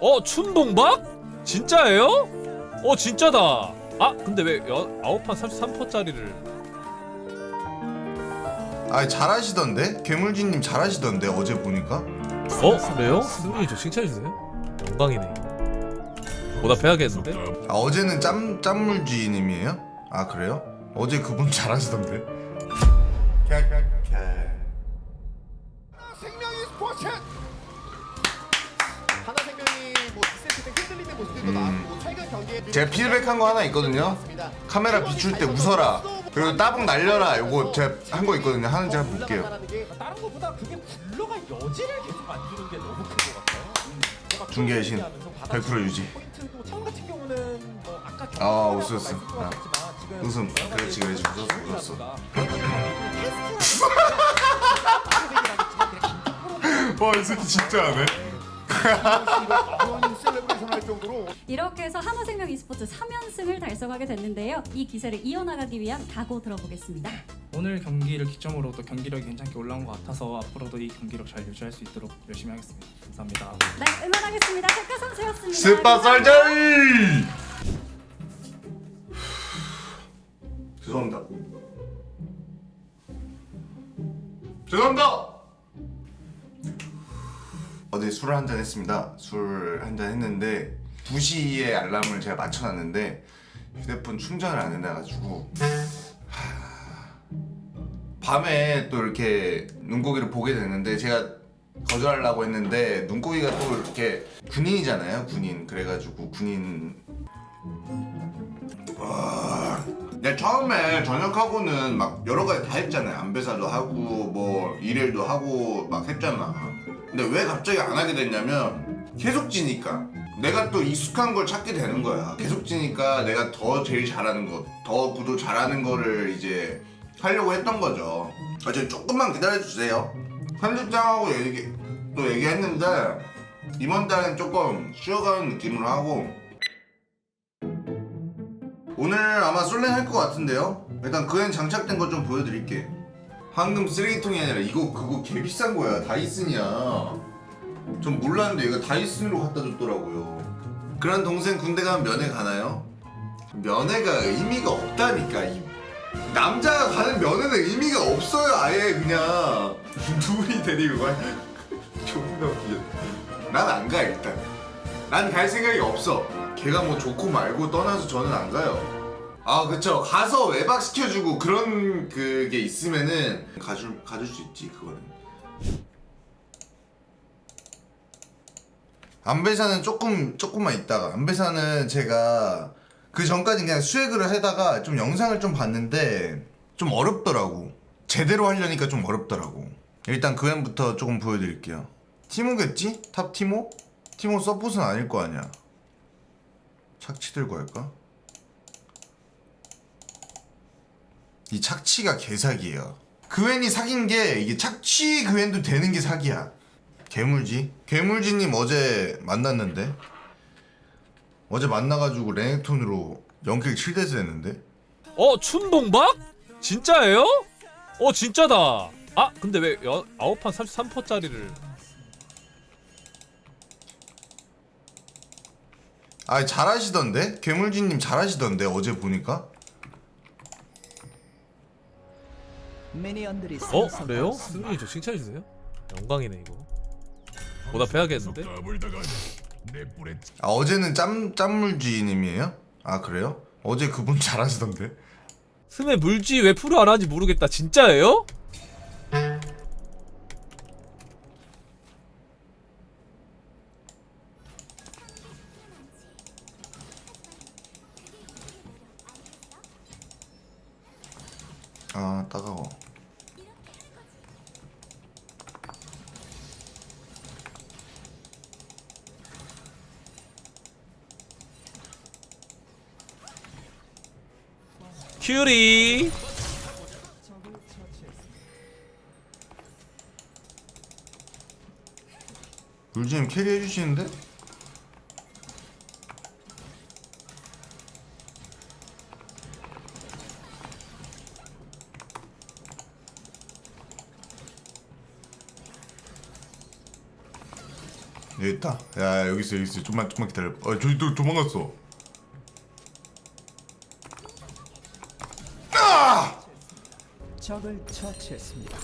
어 춘봉박? 진짜예요? 어 진짜다. 아 근데 왜 여, 아홉 판 33%짜리를 아 잘하시던데? 괴물진님 잘하시던데 어제 보니까 어 그래요? 승민이 저 칭찬해 주세요. 영광이네. 보답해야겠는데? 아 어제는 짬 짬물쥐님이에요? 아 그래요? 어제 그분 잘하시던데 제가 피드백한 거 하나 있거든요 카메라 비출 때 웃어라 그리고 따봉 날려라 요거 제가 한 거 있거든요 하는지 한번 볼게요 다른 것보다 그게 굴러가 여지를 계속 만드는 게 너무 큰 것 같아요. 뭔가 중계의 신 하면서 100% 유지 포인트도 참 같은 경우는 뭐 아까 아, 웃었어. 아, 지금 웃음. 여러 그렇지, 그렇지. 웃었어, 기술이라든가 웃었어. 와이 새끼 진짜 하네 이런 셀레브레이션 할 정도로 이렇게 해서 한화생명 e스포츠 3연승을 달성하게 됐는데요. 이 기세를 이어나가기 위한 각오 들어보겠습니다. 오늘 경기를 기점으로 또 경기력이 괜찮게 올라온 것 같아서 앞으로도 이 경기력 잘 유지할 수 있도록 열심히 하겠습니다. 감사합니다. 네, 응원하겠습니다. 색깔 선수였습니다. 스파 썰자이 죄송합니다 죄송합니다 어제 술을 한 잔 했습니다. 술 한 잔 했는데 2시에 알람을 제가 맞춰놨는데 휴대폰 충전을 안 해놔가지고 하... 밤에 또 이렇게 눈고기를 보게 됐는데 제가 거절하려고 했는데 눈고기가 또 이렇게 군인이잖아요 군인. 그래가지고 군인 와... 내가 처음에 전역하고는 막 여러 가지 다 했잖아요. 안배사도 하고 뭐 일일도 하고 막 했잖아 근데 왜 갑자기 안 하게 됐냐면 계속 지니까. 내가 또 익숙한 걸 찾게 되는 거야. 계속 지니까 내가 더 제일 잘하는 거더 구도 잘하는 거를 이제 하려고 했던 거죠. 아, 저 조금만 기다려주세요. 편집장하고 얘기, 또 얘기했는데 이번 달엔 조금 쉬어가는 느낌으로 하고. 오늘 아마 솔랭 할 것 같은데요? 일단 그엔 장착된 거 좀 보여드릴게 황금 쓰레기통이 아니라 이거 그거 개 비싼 거야. 다이슨이야. 전 몰랐는데 얘가 다이슨으로 갖다 줬더라고요. 그런 동생 군대 가면 면회 가나요? 면회가 의미가 없다니까. 이 남자가 가는 면회는 의미가 없어요 아예 그냥. 둘이 데리고 가. 존나 웃기겠다 난안 가 일단. 난 갈 생각이 없어. 걔가 뭐 좋고 말고 떠나서 저는 안 가요 아 그쵸. 가서 외박 시켜주고 그런 그게 있으면은 가줄, 가줄 수 있지 그거는. 안배사는 조금 조금만 있다가. 안배사는 제가 그 전까지 그냥 수액을 하다가 좀 영상을 좀 봤는데 좀 어렵더라고. 제대로 하려니까 좀 어렵더라고. 일단 그 앤부터 조금 보여드릴게요. 티모겠지? 탑 티모? 티모 서폿은 아닐 거 아니야. 착취 들고 할까? 이 착취가 개사기예요 그웬이 사귄 게 이게 착취 그웬도 되는 게 사기야 괴물지? 괴물지님 어제 만났는데 어제 만나가지고 레넥톤으로 연킬 7대스 했는데 어 춘봉박? 진짜예요? 어 진짜다. 아 근데 왜 여, 아홉 판 33%짜리를 아 잘하시던데? 괴물지님 잘하시던데 어제 보니까 미니언들이 어. 그래요? 승민이 저 칭찬해 주세요. 영광이네 이거. 보답해야겠는데? 아 어제는 짬 짬물쥐님이에요? 아 그래요? 어제 그분 잘하시던데 스메 물지 왜 프로 안 하는지 모르겠다. 진짜예요? 아 따가워 큐리. 물쥐님 캐리 해주시는데? 여기 있다. 야 여기 있어 여기 있어. 좀만 좀만 기다려. 어 저기 또 도망갔어.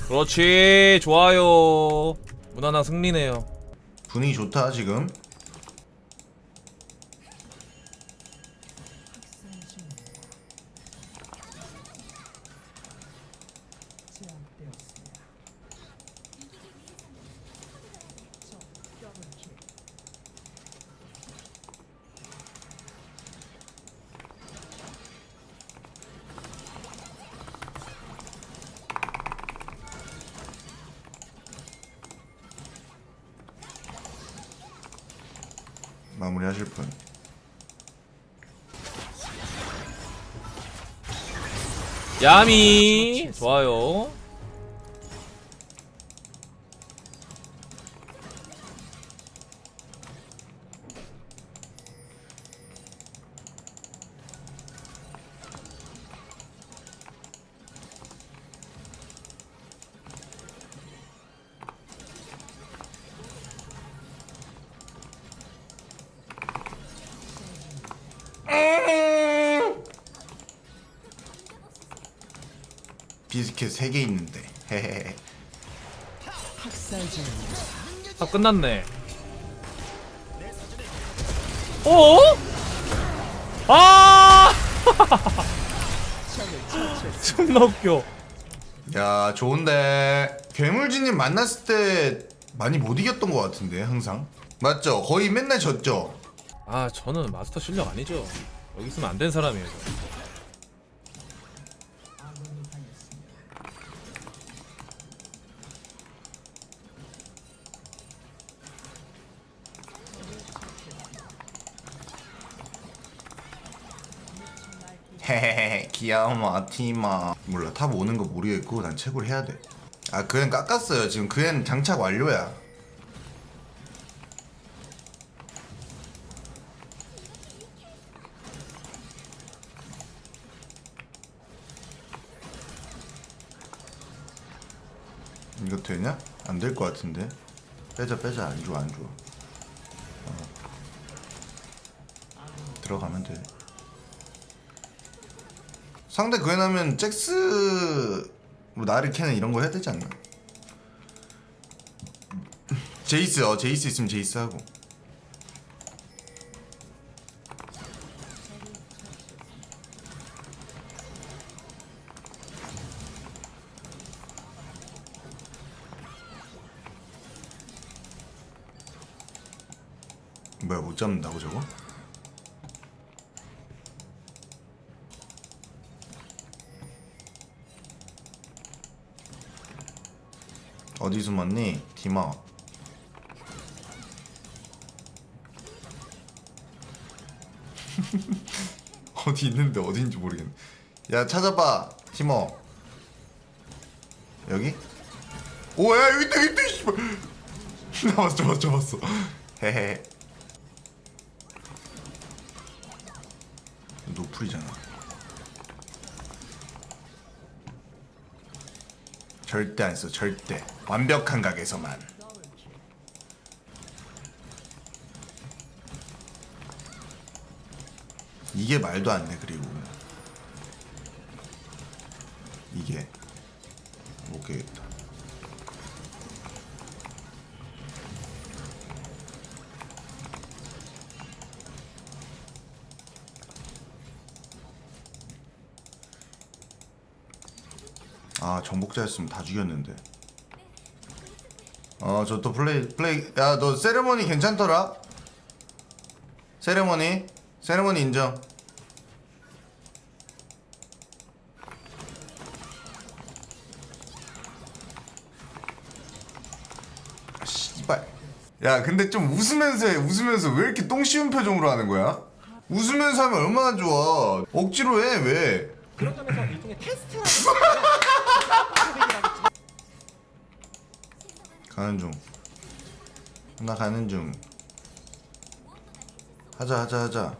그렇지 좋아요. 무난한 승리네요. 분위기 좋다 지금. 마무리하실 분. 야미 좋아요 3개 있는데. 헤헤헤. 다 끝났네 어? 아 존나 웃겨 야 좋은데 괴물지님 만났을 때 많이 못 이겼던 것 같은데 항상 맞죠? 거의 맨날 졌죠? 아 저는 마스터 실력 아니죠 여기 있으면 안 된 사람이에요 저. 헤헤헤 귀여워 티마. 몰라 탑 오는 거 모르겠고 난 채굴 해야 돼아 그앤 깎았어요. 지금 그앤 장착 완료야. 이거 되냐? 안 될 것 같은데. 빼자 빼자. 안 좋아 안 좋아. 어. 들어가면 돼 상대 그애나면 잭스 뭐 나를 캐는 이런 거 해야 되지 않나? 제이스 어 제이스 있으면 제이스 하고 뭐야 못 잡는다고 저거? 어디 숨었니? 디마 어디 있는데 어디인지 모르겠네. 야 찾아봐 티머. 여기? 오야 여기 있다 여기 있다 잡았어 잡았어 헤헤 절대 안 써 절대. 완벽한 각에서만. 이게 말도 안 돼 그리고. 이게. 못 깨겠다 아 정복자였으면 다 죽였는데. 어 저 또 플레이 플레이 야 너 세레머니 괜찮더라? 세레머니? 세레머니 인정. 아, 씨발. 야 근데 좀 웃으면서 해 웃으면서. 왜 이렇게 똥 씌운 표정으로 하는 거야? 웃으면서 하면 얼마나 좋아. 억지로 해왜? 그런 점에서 일종의 테스트라는 가는 중. 하나 가는 중. 하자 하자 하자.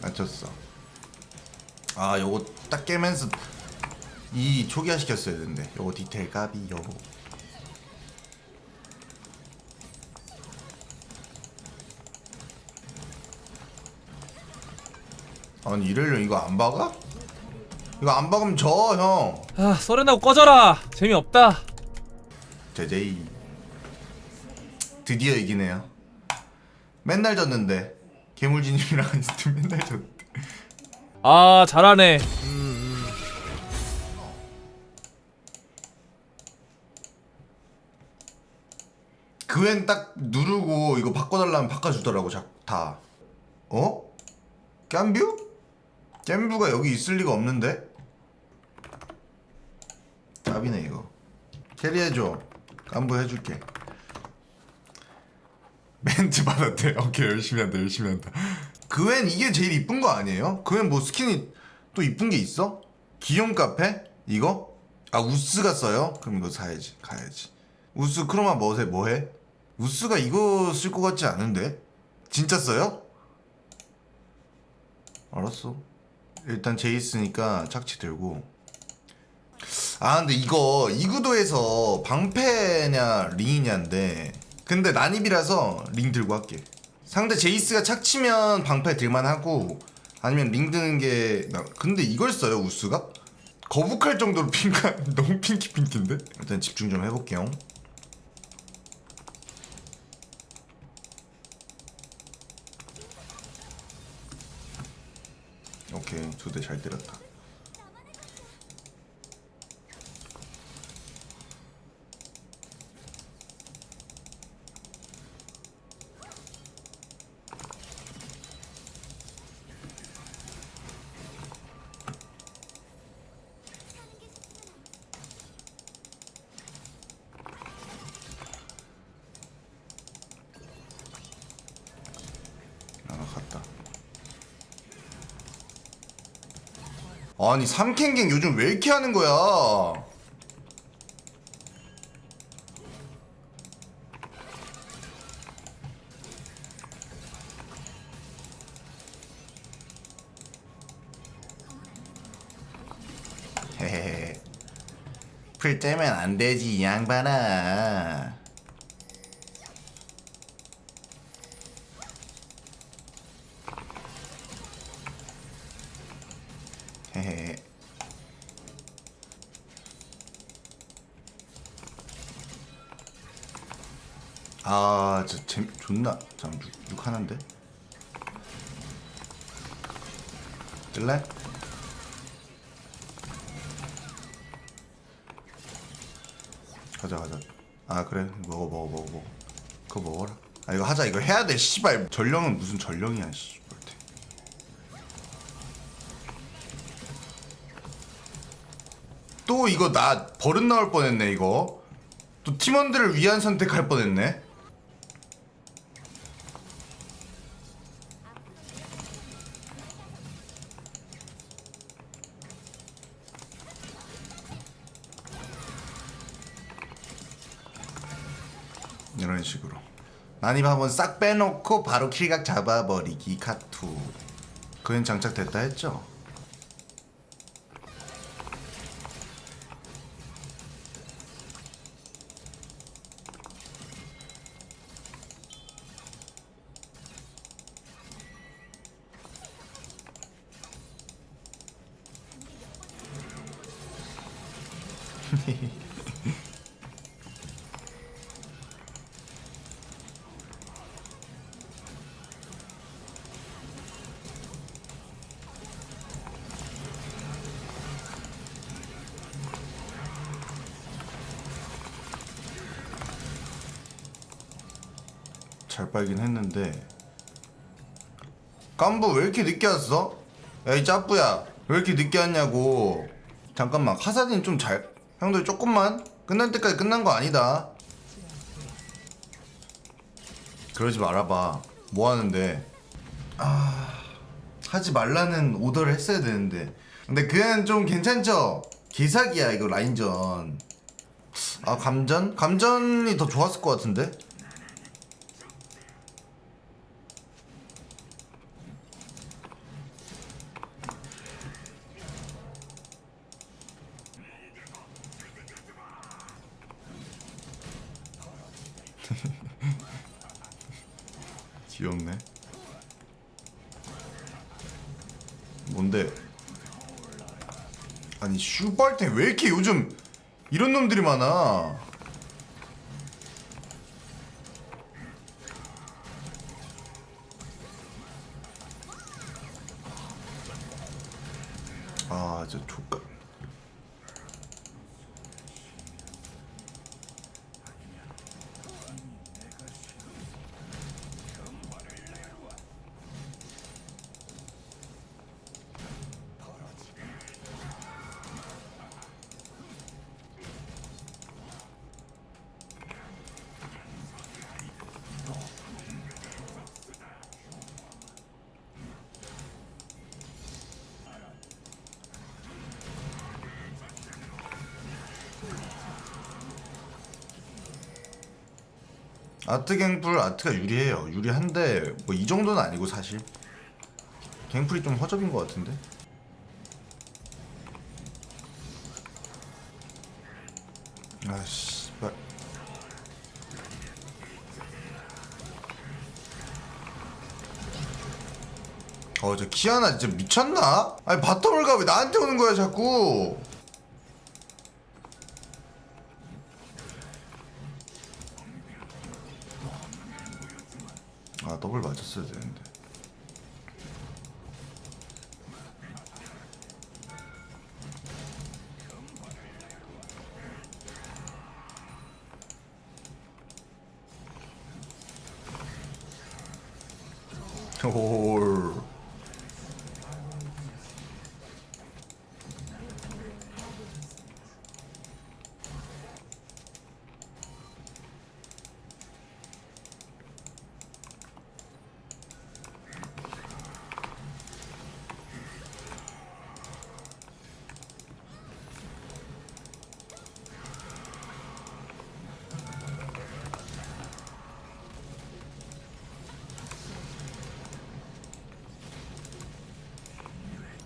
맞췄어. 아 요거 딱 깨면서 이 초기화 시켰어야 되는데. 요거 디테일 까비 요거. 아니 이래려 이거 안 박아? 이거 안 박으면 져형. 아 썰어나고 꺼져라. 재미없다. 제제이. 드디어 이기네요. 맨날 졌는데. 때 맨날 졌는데 아 잘하네. 그웬 딱 누르고 이거 바꿔달라면 바꿔주더라고 자, 다. 어? 깜뷰? 잼부가 여기 있을 리가 없는데? 짭이네 이거. 캐리해줘. 깜부 해줄게. 멘트 받았대. 오케이 열심히 한다 열심히 한다 그웬 이게 제일 이쁜 거 아니에요? 그웬 뭐 스킨이 또 이쁜 게 있어? 기욤 카페? 이거? 아 우스가 써요? 그럼 이거 사야지 가야지 우스 크로마 뭐해 뭐해? 우스가 이거 쓸 것 같지 않은데? 진짜 써요? 알았어 일단 제이스니까 착취 들고 아 근데 이거 이 구도에서 방패냐 링이냐인데 근데 난입이라서 링 들고 할게 상대 제이스가 착취면 방패 들만하고 아니면 링 드는 게 나- 근데 이걸 써요 우스가? 거북할 정도로 핑크 너무 핑키 핑키인데? 일단 집중 좀 해볼게요 오케이 두 대 잘 때렸다 아 갔다 아니 삼캔갱 요즘 왜 이렇게 하는 거야? 헤헤헤 풀 떼면 안 되지 이 양반아 헤헤헤 아, 저 재, 존나 잠 6, 6 하나인데? 뜰래? 가자 가자. 아 그래. 먹어 먹어 먹어 먹어. 그거 먹어라. 아 이거 하자. 이거 해야 돼 씨발. 전령은 무슨 전령이야 씨 또 이거 나 버릇 나올 뻔했네 이거. 또 팀원들을 위한 선택할 뻔했네. 이런 식으로. 난입 한번 싹 빼놓고 바로 킬각 잡아버리기 카투. 그엔 장착됐다 했죠? 잘 빨긴 했는데. 깜부 왜 이렇게 늦게 왔어? 야이 짜뿌야. 왜 이렇게 늦게 왔냐고. 잠깐만 카사딘 좀잘 형들 조금만 끝날 때까지 끝난 거 아니다 그러지 말아봐 뭐 하는데 아 하지 말라는 오더를 했어야 되는데 근데 그애는 좀 괜찮죠? 개사기야 이거 라인전 아 감전? 감전이 더 좋았을 것 같은데? 귀엽네. 뭔데? 아니 슈발탱 왜 이렇게 요즘 이런 놈들이 많아? 아, 아트 갱플 아트가 유리해요. 유리한데 뭐 이 정도는 아니고 사실 갱플이 좀 허접인 것 같은데. 아씨, 발. 어, 저 키아나 진짜 미쳤나? 아니 바텀을 가 왜 나한테 오는 거야 자꾸? 홀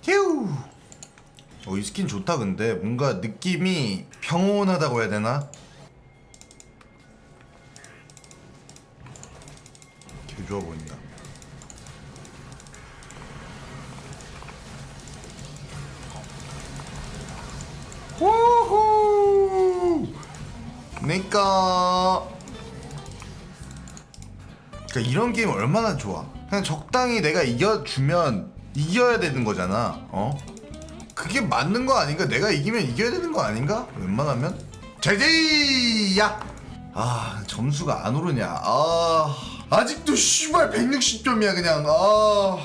휴. 어, 이 스킨 좋다 근데 뭔가 느낌이 평온하다고 해야 되나? 개 좋아 보인다. 호호. 니까. 그러니까 이런 게임 얼마나 좋아. 그냥 적당히 내가 이겨주면 이겨야 되는 거잖아. 어? 그게 맞는 거 아닌가? 내가 이기면 이겨야 되는 거 아닌가? 웬만하면? 제제야! 아 점수가 안 오르냐? 아 아직도 씨발 160점이야 그냥. 아.